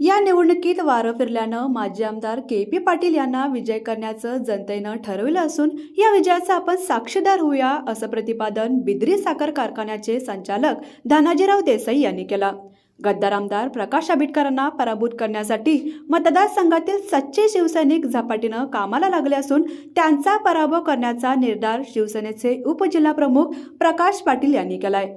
या निवडणुकीत वारं फिरल्यानं माजी आमदार के पी पाटील यांना विजय करण्याचं जनतेनं ठरवलं असून या विजयाचा आपण साक्षीदार होऊया असं प्रतिपादन बिद्री साखर कारखान्याचे संचालक धनाजीराव देसाई यांनी केलं. गद्दार आमदार प्रकाश आंबेडकरांना पराभूत करण्यासाठी मतदारसंघातील सच्चे शिवसैनिक झपाटीनं कामाला लागले असून त्यांचा पराभव करण्याचा निर्धार शिवसेनेचे उपजिल्हाप्रमुख प्रकाश पाटील यांनी केलाय.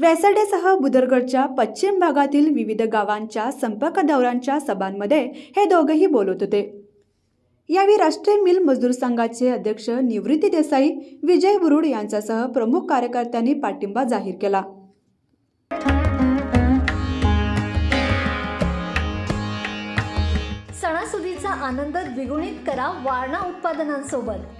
वेसर्डेसह बुदरगडच्या पश्चिम भागातील विविध गावांच्या संपर्क दौऱ्यांच्या सभांमध्ये हे दोघेही बोलत होते. यावेळी राष्ट्रीय मिल मजदूर संघाचे अध्यक्ष निवृत्ती देसाई विजय बुरुड यांच्यासह प्रमुख कार्यकर्त्यांनी पाठिंबा जाहीर केला. सणासुदीचा आनंद द्विगुणित करा वारणा उत्पादनांसोबत.